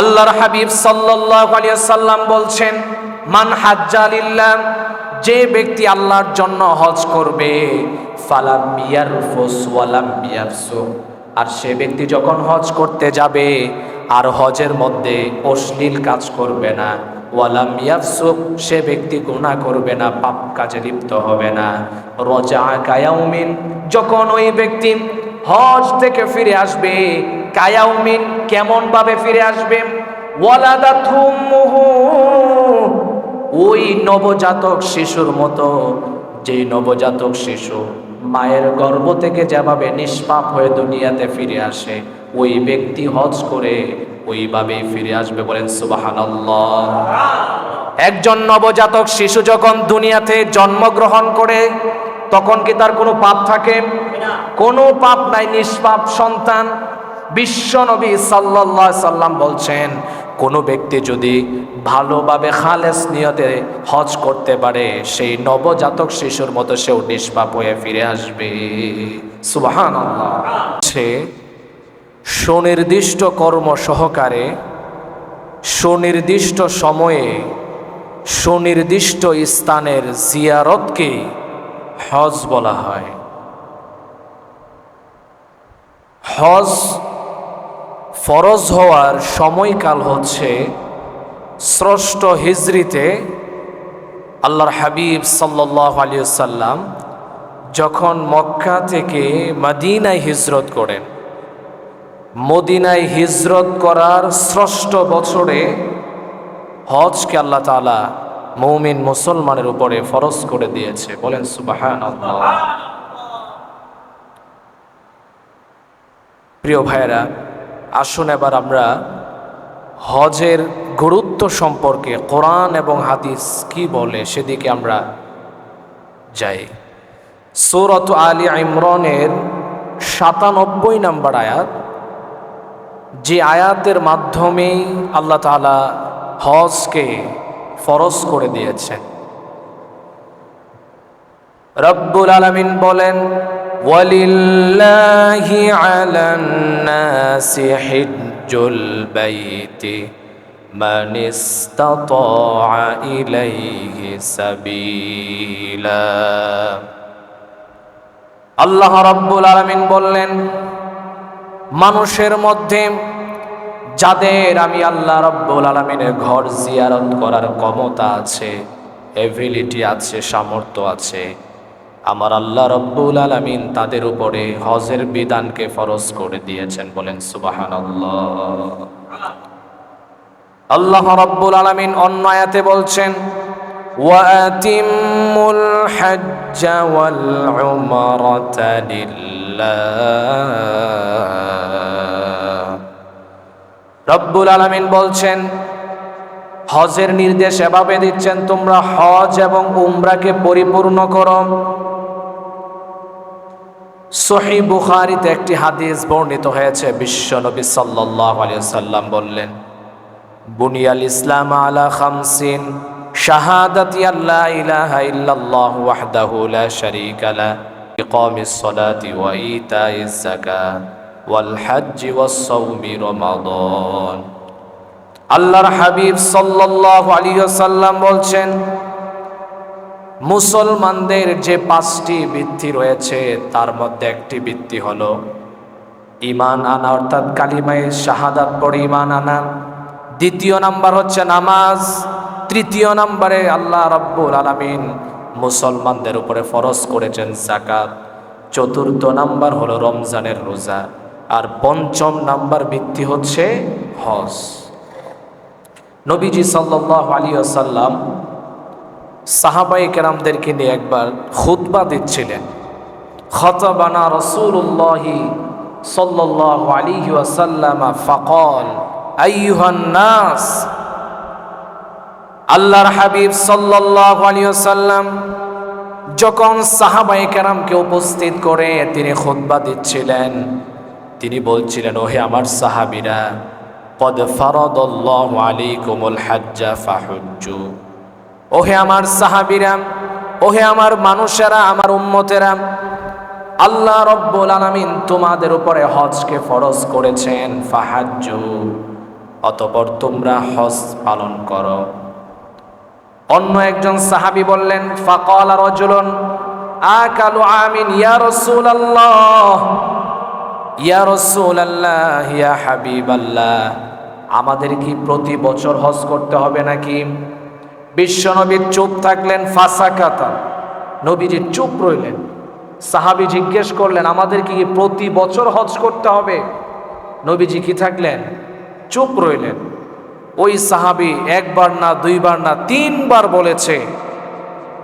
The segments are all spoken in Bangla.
আল্লাহর হাবিব সাল্লাম বলছেন, মান হাজ্জালিল্লাহ যে ব্যক্তি আল্লাহর জন্য হজ করবে আর সে ব্যক্তি যখন হজ করতে যাবে, আর হজের মধ্যে অশ্লীল কাজ করবে না। ওয়ালাম ইয়াফসুক, সে ব্যক্তি গুণা করবে না, পাপ কাজে লিপ্ত হবে না। রজা কায়াউমিন যখন ওই ব্যক্তি হজ থেকে ফিরে আসবে কায়াউমিন কেমন ভাবে ফিরে আসবে? ওই নবজাতক শিশুর মতো যে নবজাতক শিশু মায়ের গর্ভ থেকে যেভাবে নিষ্পাপ হয়ে দুনিয়াতে ফিরে আসে, ওই ব্যক্তি হজ করে ওইভাবে ফিরে আসবে বলেন সুবহানাল্লাহ। একজন নবজাতক শিশু যখন দুনিয়াতে জন্মগ্রহণ করে, তখন কি তার কোনো পাপ থাকে? কোনো পাপ নাই, নিষ্পাপ সন্তান। বিশ্ব নবী সাল্লাম বলছেন, কোনো ব্যক্তি যদি ভালোভাবে খালেস নিয়তে হজ করতে পারে, সেই নবজাতক শিশুর মতো সেও নিষ্পাপ হয়ে ফিরে আসবে। সুবহানাল্লাহ। সে সুনির্দিষ্ট কর্ম সহকারে, সুনির্দিষ্ট সময়ে, সুনির্দিষ্ট স্থানের জিয়ারতকে হজ বলা হয়। হজ ফরজ হওয়ার সময়কাল হচ্ছে স্রষ্ট হিজরিতে আল্লাহর হাবিব সাল্লাহ আলিয়াল্লাম যখন মক্কা থেকে মদিনায় হিজরত করেন। মদিনায় হিজরত করার ষষ্ঠ বছরে হজকে আল্লাহ তালা মৌমিন মুসলমানের উপরে ফরজ করে দিয়েছে। বলেন সুবাহান প্রিয় ভাইয়েরা আসুন এবার আমরা হজের গুরুত্ব সম্পর্কে কোরআন এবং হাদিস কি বলে সেদিকে আমরা যাই। সৌরত আলী ইমরনের সাতানব্বই নম্বর আয়াত, যে আয়াতের মাধ্যমেই আল্লাহ তালা হজকে ফরজ করে দিয়েছেন। রব্বুল আলমিন বলেন ولله على الناس حج البيت من استطاع إليه سبيلا আল্লাহ রব্বুল আলমিন বললেন মানুষের মধ্যে যাদের আমি আল্লাহ রব্বুল আলমিনের ঘর জিয়ারত করার ক্ষমতা আছে এভিলিটি আছে সামর্থ্য আছে আমার আল্লাহ রব্বুল আলমিন তাদের উপরে হজের বিধানকে ফরজ করে দিয়েছেন বলেন সুবাহান আল্লাহ রব্বুল আলমিন অন্য আয়াতে বলছেন ওয়াতিমুল রব্বুল আলমিন বলছেন, হজের নির্দেশ এভাবে দিচ্ছেন, তোমরা হজ এবং উমরাকে পরিপূর্ণ করো। সহি বুখারিতে একটি হাদিস বর্ণিত হয়েছে, বিশ্ব নবী সাল্লাহ সাল্লাম বললেন, বুনিয়াল ইসলাম আলা খামসিন, শাহাদাতি আল্লাহ ইলাহা ইল্লাল্লাহু ওয়াহদাহু লা শারীকা লা, ইকামিস সালাতি ওয়া ইতাইজ যাকাত, ওয়াল হজ্জি ওয়াস সাওমি রমাদান। আল্লাহর হাবিব সাল্লাল্লাহু আলাইহি ওয়াসাল্লাম বলছেন মুসলমানদের যে পাঁচটি বৃত্তি রয়েছে, তার মধ্যে একটি বৃত্তি হলো ইমান আনা, অর্থাৎ কালিমায় শাহাদাত পড়ে ইমান আনা। দ্বিতীয় নাম্বার হচ্ছে নামাজ। তৃতীয় নাম্বারে আল্লাহ রব্বুল আলামিন মুসলমানদের উপরে ফরজ করেছেন জাকাত চতুর্থ নাম্বার হলো রমজানের রোজা। আর পঞ্চম নাম্বার ভিত্তি হচ্ছে হজ। নবীজি সাল্লাহ আলী আসাল্লাম সাহাবাই কেরামদেরকে নিয়ে একবার খুতবা দিচ্ছিলেন। খতবানা রসুল্লাহি সাল্লাহ আলী আসাল্লামা ফকল নাস। আল্লাহর হাবিব সাল্লাহ আলী আসাল্লাম যখন সাহাবাই কেরামকে উপস্থিত করে তিনি খুতবা দিচ্ছিলেন, তিনি বলছিলেন, ওহে আমার সাহাবিরা, কদ ফারদল্লাহ আলাইকুমুল হাজ্জা ফাহুজ্জু। ওহে আমার সাহাবিরা, ওহে আমার মানুষেরা, আমার উম্মতেরা, আল্লাহ রব্বুল আলামিন তোমাদের উপরে হজকে ফরজ করেছেন, ফাহাজ্জু। অতপর তোমরা হজ পালন করো। অন্য একজন সাহাবী বললেন, ফাকাল রজুলন, আকালু আমিন, ইয়া রাসূলুল্লাহ ইয়া রাসূলুল্লাহ, ইয়া হাবিবাল্লাহ। আমাদের কি প্রতি বছর হজ করতে হবে নাকি? বিশ্বনবী চুপ থাকলেন, ফাসাকাতা। নবীজি চুপ রইলেন। সাহাবী জিজ্ঞেস করলেন আমাদের কি প্রতি বছর হজ করতে হবে? নবীজি কি থাকলেন? চুপ রইলেন। ওই সাহাবি একবার না, দুইবার না, তিনবার বলেছে।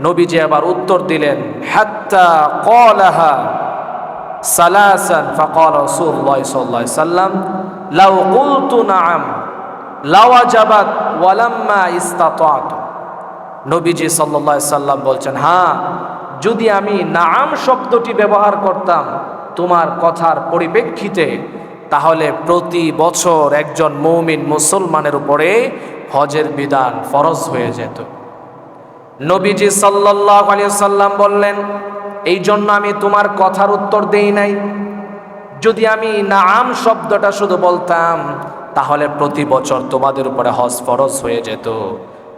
নবীজি আবার উত্তর দিলেন, হাত্তা কলাহা সালাসান ফাকাল রাসূলুল্লাহ সাল্লাল্লাহু আলাইহি সাল্লাম, লাউ কুলতু নাআম লাওয়াজাবাত ওয়ালাম্মা ইস্তাতাতু। নবীজি সাল্লাল্লাহু সাল্লাম বলছেন হ্যাঁ যদি আমি নাম শব্দটি ব্যবহার করতাম তোমার কথার পরিপ্রেক্ষিতে, তাহলে প্রতি বছর একজন মৌমিন মুসলমানের উপরে হজের বিধান ফরজ হয়ে যেত। নবীজি সাল্লাহ সাল্লাম বললেন এই জন্য আমি তোমার কথার উত্তর দেই নাই। যদি আমি নাম শব্দটা শুধু বলতাম, তাহলে প্রতি বছর তোমাদের উপরে হজ ফরজ হয়ে যেত।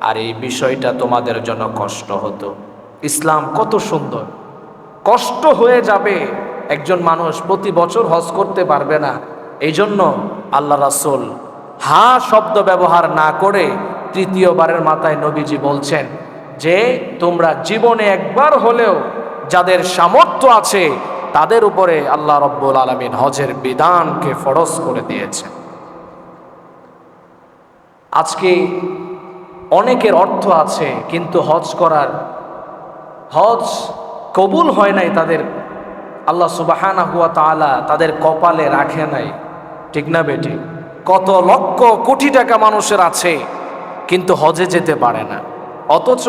আর এই বিষয়টা তোমাদের জন্য কষ্ট হতো। ইসলাম কত সুন্দর। কষ্ট হয়ে যাবে, একজন মানুষ প্রতি বছর হজ করতে পারবে না। এই জন্য আল্লাহ রাসুল হা শব্দ ব্যবহার না করে তৃতীয়বারের মাথায় নবীজি বলছেন যে, তোমরা জীবনে একবার হলেও যাদের সামর্থ্য আছে, তাদের উপরে আল্লাহ রব্বুল আলমিন হজের বিধানকে ফরজ করে দিয়েছে আজকে অনেকের অর্থ আছে, কিন্তু হজ করার হজ কবুল হয় নাই তাদের। আল্লাহ সুবাহানা হুয়া তালা তাদের কপালে রাখে নাই। ঠিক না বেটি? কত লক্ষ কোটি টাকা মানুষের আছে, কিন্তু হজে যেতে পারে না। অথচ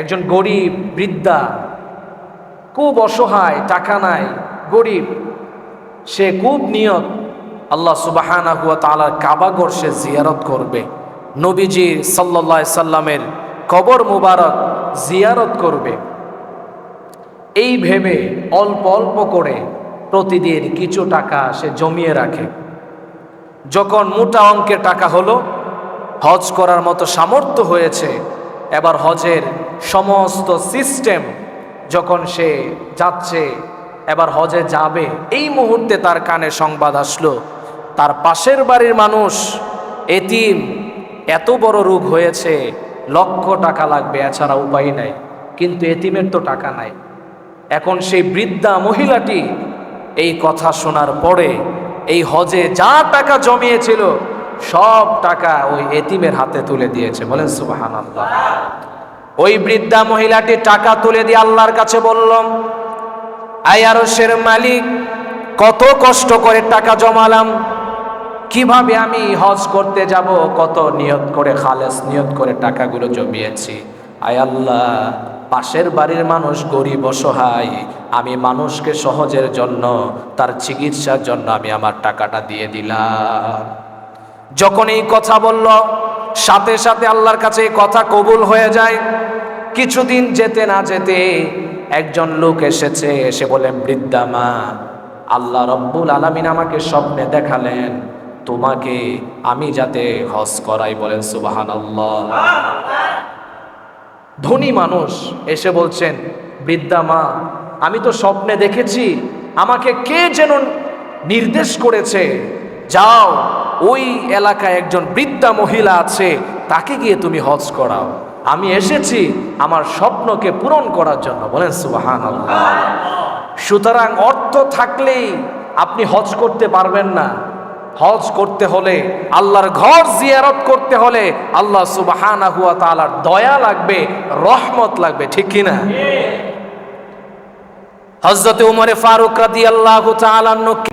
একজন গরিব, বৃদ্ধা খুব অসহায়, টাকা নাই, গরিব, সে খুব নিয়ত আল্লাহ সুবাহানা হুয়া তালার কাবাগর সে জিয়ারত করবে। নবীজির সাল্লা সাল্লামের কবর মুবারক জিয়ারত করবে। এই ভেবে অল্প অল্প করে প্রতিদিন কিছু টাকা সে জমিয়ে রাখে। যখন মোটা অঙ্কের টাকা হলো, হজ করার মতো সামর্থ্য হয়েছে, এবার হজের সমস্ত সিস্টেম যখন সে যাচ্ছে, এবার হজে যাবে, এই মুহূর্তে তার কানে সংবাদ আসলো, তার পাশের বাড়ির মানুষ, এতিম এত বড় রোগ হয়েছে, লক্ষ টাকা লাগবে, এছাড়া উপায় নাই। কিন্তু এতিমের তো টাকা নাই। এখন সেই বৃদ্ধা মহিলাটি এই কথা শোনার পরে এই হজে যা টাকা জমিয়েছিল, সব টাকা ওই এতিমের হাতে তুলে দিয়েছে। বলেন সুবাহান আল্লাহ ওই বৃদ্ধা মহিলাটি টাকা তুলে দিয়ে আল্লাহর কাছে বললাম আয়ারসের মালিক, কত কষ্ট করে টাকা জমালাম কীভাবে আমি হজ করতে যাব? কত নিয়ত করে খালেস নিয়ত করে টাকাগুলো জমিয়েছি। আয় আল্লাহ, পাশের বাড়ির মানুষ গরিব অসহায়। আমি মানুষকে সহজের জন্য, তার চিকিৎসার জন্য আমি আমার টাকাটা দিয়ে দিলাম। যখন এই কথা বলল, সাথে সাথে আল্লাহর কাছে এই কথা কবুল হয়ে যায়। কিছুদিন যেতে না যেতে একজন লোক এসেছে এসে বলেন বৃদ্ধা মা, আল্লাহ রব্বুল আলমিন আমাকে স্বপ্নে দেখালেন। তোমাকে আমি যাতে হজ করাই বলেন সুবাহান ধনী মানুষ এসে বলছেন, বৃদ্ধা মা, আমি তো স্বপ্নে দেখেছি, আমাকে কে যেন নির্দেশ করেছে, যাও, ওই এলাকায় একজন বৃদ্ধা মহিলা আছে, তাকে গিয়ে তুমি হজ করাও। আমি এসেছি আমার স্বপ্নকে পূরণ করার জন্য। বলেন সুবাহান সুতরাং অর্থ থাকলেই আপনি হজ করতে পারবেন না। হজ করতে হলে, আল্লাহর ঘর জিয়ারত করতে হলে আল্লাহ সুবাহানা হুয়া দয়া লাগবে, রহমত লাগবে, ঠিক কিনা হজরতে উমরে ফারুক রাদি আল্লাহ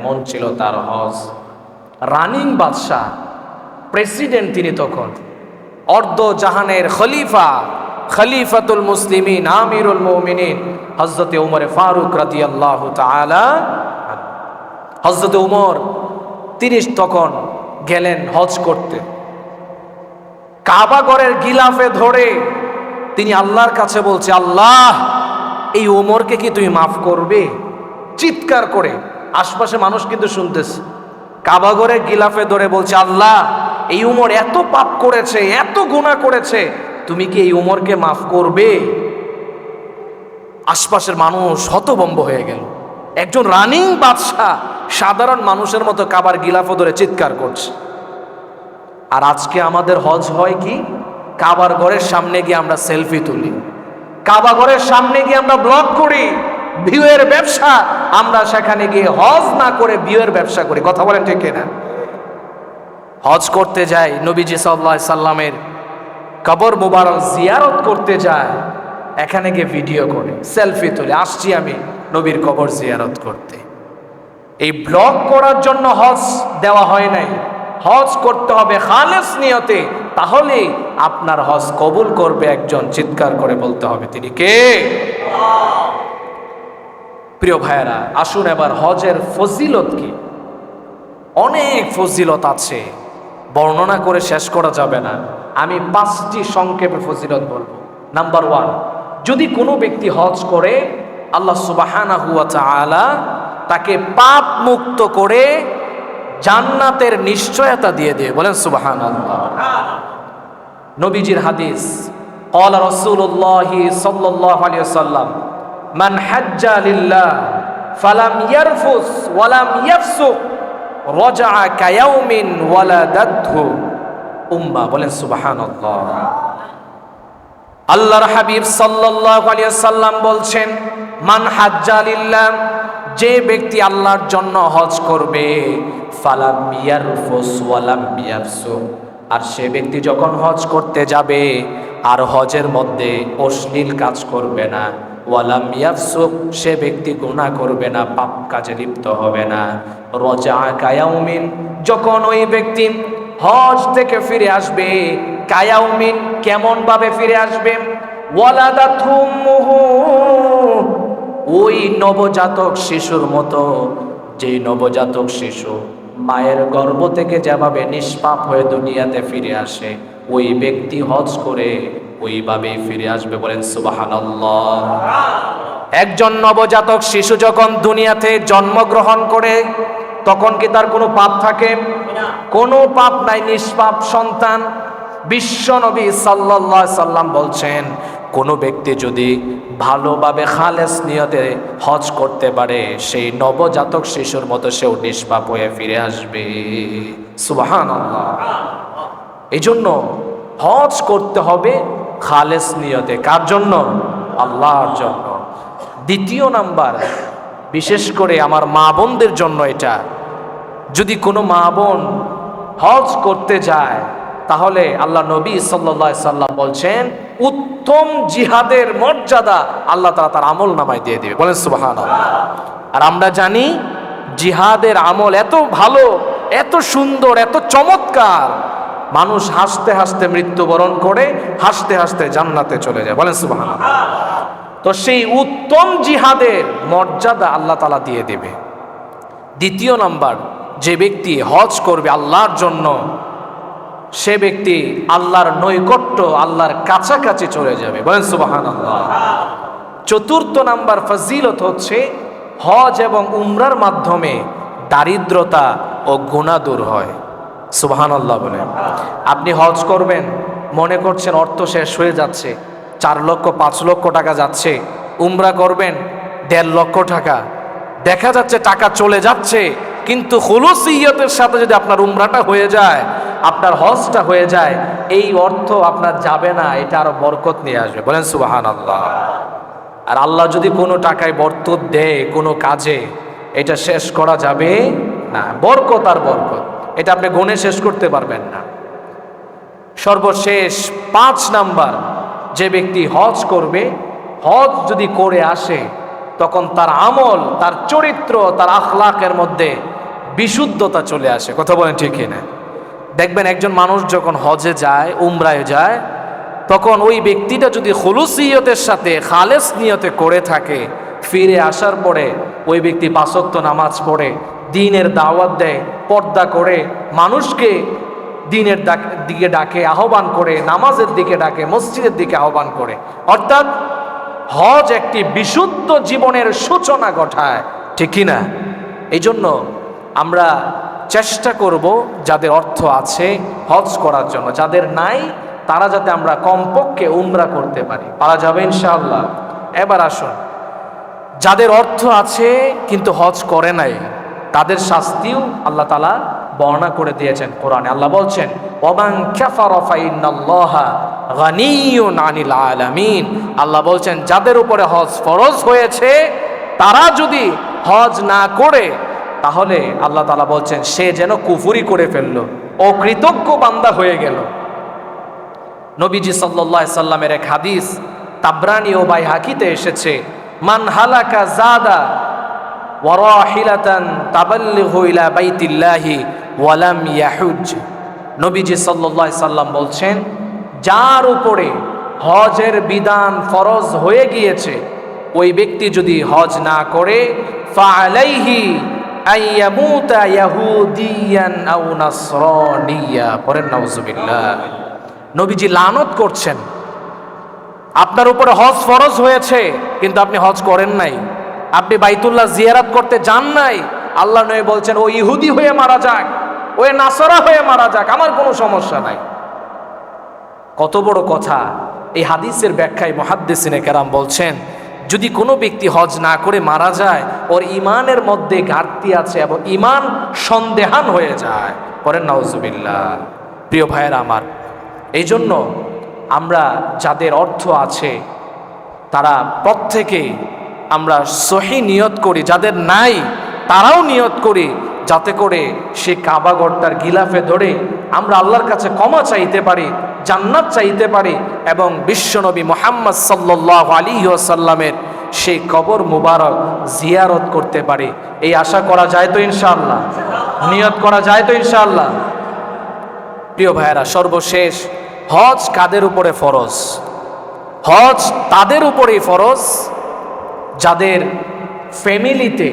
মন ছিল তার হজ। রানিং বাদশাহ, প্রেসিডেন্ট তিনি তখন। অর্ধ জাহানের খলিফা, খলিফাতুল মুসলিমিন, আমিরুল মৌমিনিন হজরতে উমরে ফারুক রাদি আল্লাহ হজরতে উমর তিনি তখন গেলেন হজ করতে। কাবাগরের গিলাফে ধরে তিনি আল্লাহর কাছে বলছে, আল্লাহ, এই ওমরকে কি তুমি মাফ করবে? চিৎকার করে আশপাশে মানুষ কিন্তু শুনতেছে। কাবাগরের গিলাফে ধরে বলছে, আল্লাহ, এই উমর এত পাপ করেছে, এত গুণা করেছে, তুমি কি এই উমরকে মাফ করবে? আশপাশের মানুষ হতবম্ব হয়ে গেল। একজন রানিং বাদশাহ সাধারণ মানুষের মতো কাবার গিলাফ ধরে চিৎকার করছে। আর আজকে আমাদের হজ হয় কি? কাবার ঘরের সামনে গিয়ে আমরা সেলফি তুলি। কাবা ঘরের সামনে গিয়ে আমরা ব্লগ করি ভিউয়ের ব্যবসা। আমরা সেখানে গিয়ে হজ না করে ভিউয়ের ব্যবসা করি। কথা বলেন ঠিক না হজ করতে যাই, নবীজি সাল্লাহ সাল্লামের কবর মুবারক জিয়ারত করতে যায় এখানে গিয়ে ভিডিও করে, সেলফি তুলে। আসছি আমি নবীর কবর জিয়ারত করতে। এই ব্লগ করার জন্য হজ দেওয়া হয় নাই। হজ করতে হবে খালেস নিয়তে তাহলে আপনার হজ কবুল করবে একজন চিৎকার করে বলতে হবে তিনি কে? প্রিয় ভাইয়েরা, আসুন এবার হজের ফজিলত কি? অনেক ফজিলত আছে, বর্ণনা করে শেষ করা যাবে না। আমি পাঁচটি সংক্ষেপে ফজিলত বলব। নাম্বার ওয়ান যদি কোনো ব্যক্তি হজ করে, আল্লাহ সুবাহানা হুয়া তাআলা তাকে পাপ মুক্ত করে জান্নাতের নিশ্চয়তা দিয়ে দিয়ে বলেন সুবাহান নবীজির হাদিস قال رسول الله صلى الله عليه وسلم من حج لله فلم يرفث ولم يفسق رجع كيوم ولدته উম্মা বলেন সুবহানাল্লাহ আল্লাহর হাবিব সাল্লাম বলছেন, মান হাজ্জালিল্লাহ যে ব্যক্তি আল্লাহর জন্য হজ করবে আর সে ব্যক্তি যখন হজ করতে যাবে, আর হজের মধ্যে অশ্লীল কাজ করবে না, ওয়ালাম ইয়াফসুক, সে ব্যক্তি গুনাহ করবে না, পাপ কাজে লিপ্ত হবে না। রজা কায়াউমিন যখন ওই ব্যক্তি হজ থেকে ফিরে আসবে কায়াউমিন কেমন ভাবে ফিরে আসবে? ওই নবজাতক শিশুর মতো যেই নবজাতক শিশু মায়ের গর্ভ থেকে যেভাবে নিষ্পাপ হয়ে দুনিয়াতে ফিরে আসে ওই ব্যক্তি হজ করে ওইভাবেই ফিরে আসবে বলেন সুবহানাল্লাহ। একজন নবজাতক শিশু যখন দুনিয়াতে জন্মগ্রহণ করে তখন কি তার কোনো পাপ থাকে? কোনো পাপ নাই নিষ্পাপ সন্তান। বিশ্ব নবী আলাইহি সাল্লাম বলছেন, কোনো ব্যক্তি যদি ভালোভাবে খালেস নিয়তে হজ করতে পারে, সেই নবজাতক শিশুর মতো সেও নিষ্পাপ হয়ে ফিরে আসবে। সুবাহান এই জন্য হজ করতে হবে খালেস নিয়তে। কার জন্য? আল্লাহর জন্য। দ্বিতীয় নাম্বার, বিশেষ করে আমার মা বোনদের জন্য এটা। যদি কোনো মা বোন হজ করতে যায় তাহলে আল্লাহ নবী সাল্লা সাল্লাম বলছেন, উত্তম জিহাদের মর্যাদা আল্লাহ তালা তার আমল নামায় দিয়ে দেবে। বলেন সুবাহান আর আমরা জানি, জিহাদের আমল এত ভালো, এত সুন্দর, এত চমৎকার। মানুষ হাসতে হাসতে মৃত্যুবরণ করে, হাসতে হাসতে জান্নাতে চলে যায়। বলেন সুবাহান তো সেই উত্তম জিহাদের মর্যাদা আল্লাহ তালা দিয়ে দেবে। দ্বিতীয় নাম্বার, যে ব্যক্তি হজ করবে আল্লাহর জন্য সে ব্যক্তি আল্লাহর নৈকট্য আল্লাহর কাছাকাছি চলে যাবে। বলেন চতুর্থ নাম্বার ফজিলত হচ্ছে হজ এবং উমরার মাধ্যমে দারিদ্রতা ও গুণা দূর হয়। সুবাহান আল্লাহ বলে আপনি হজ করবেন, মনে করছেন অর্থ শেষ হয়ে যাচ্ছে, চার লক্ষ, পাঁচ লক্ষ টাকা যাচ্ছে, উমরা করবেন, দেড় লক্ষ টাকা। দেখা যাচ্ছে টাকা চলে যাচ্ছে, কিন্তু হুলুসিয়তের সাথে যদি আপনার উমরাটা হয়ে যায় আপনার হজটা হয়ে যায়, এই অর্থ আপনার যাবে না, এটা আরও বরকত নিয়ে আসবে। বলেন সুবাহান আল্লাহ আর আল্লাহ যদি কোনো টাকায় বরকত দেয়, কোনো কাজে, এটা শেষ করা যাবে না। বরকত আর বরকত, এটা আপনি গুণে শেষ করতে পারবেন না। সর্বশেষ পাঁচ নাম্বার, যে ব্যক্তি হজ করবে, হজ যদি করে আসে, তখন তার আমল, তার চরিত্র, তার আখলাকের মধ্যে বিশুদ্ধতা চলে আসে। কথা বলেন ঠিক না দেখবেন একজন মানুষ যখন হজে যায়, উমরায় যায়, তখন ওই ব্যক্তিটা যদি হলুসিয়তের সাথে, খালেস নিয়তে করে থাকে, ফিরে আসার পরে ওই ব্যক্তি পাঁচক্ত নামাজ পড়ে, দিনের দাওয়াত দেয়, পর্দা করে, মানুষকে দিনের দিকে ডাকে, আহ্বান করে, নামাজের দিকে ডাকে, মসজিদের দিকে আহ্বান করে। অর্থাৎ হজ একটি বিশুদ্ধ জীবনের সূচনা ঘটায়, ঠিক কি না এই জন্য আমরা চেষ্টা করব যাদের অর্থ আছে হজ করার জন্য। যাদের নাই, তারা যাতে আমরা কমপক্ষে উমরা করতে পারি। পারা যাবে ইনশাআল্লাহ। এবার আসুন। যাদের অর্থ আছে কিন্তু হজ করে নাই, তাদের শাস্তিও আল্লাহ তালা বর্ণনা করে দিয়েছেন কোরআনে। আল্লাহ বলছেন আল্লাহ বলছেন, যাদের উপরে হজ ফরজ হয়েছে, তারা যদি হজ না করে তাহলে আল্লাহ তালা বলছেন, সে যেন কুফুরি করে ফেলল ও কৃতজ্ঞ বান্দা হয়ে গেল। নবীজি সাল্লাহ সাল্লামের এক হাদিস তাবরানি ও বাই হাকিতে এসেছে, মান হালাকা জাদা ওয়ালাম বলছেন, যার উপরে হজের বিধান ফরজ হয়ে গিয়েছে, ওই ব্যক্তি যদি হজ না করে, ফাআলাইহি আইয়ামুতা ইয়াহুদিয়ান আও নাসরানিয়া। পরেন নাউজুবিল্লাহ। নবীজি লানত করছেন। আপনার উপরে হজ ফরজ হয়েছে, কিন্তু আপনি হজ করেন নাই। আপনি বাইতুল্লাহ জিয়ারাত করতে যান নাই। আল্লাহ নয় বলছেন, ও ইহুদি হয়ে মারা যাক, ও নাসরা হয়ে মারা যাক, আমার কোনো সমস্যা নাই। কত বড় কথা। এই হাদিসের ব্যাখ্যায় মহাদ্দেসিনে কেরাম বলছেন যদি কোনো ব্যক্তি হজ না করে মারা যায়, ওর ইমানের মধ্যে ঘাটতি আছে এবং ইমান সন্দেহান হয়ে যায় পরেন নওজুবিল্লাহ প্রিয় ভাইয়ের আমার এই জন্য আমরা যাদের অর্থ আছে, তারা প্রত্যেকে আমরা সহি নিয়ত করি, যাদের নাই তারাও নিয়ত করি, যাতে করে সে কাবাগরটার গিলাফে ধরে আমরা আল্লাহর কাছে ক্ষমা চাইতে পারি, জান্নাত চাইতে পারি এবং বিশ্বনবী মোহাম্মদ সাল্লাহ আলী সাল্লামের সেই কবর মুবারক জিয়ারত করতে পারি। এই আশা করা যায় তো ইনশাআল্লাহ? নিয়ত করা যায় তো ইনশাআল্লাহ? প্রিয় ভাইয়েরা, সর্বশেষ হজ কাদের উপরে ফরজ? হজ তাদের উপরেই ফরজ, যাদের ফ্যামিলিতে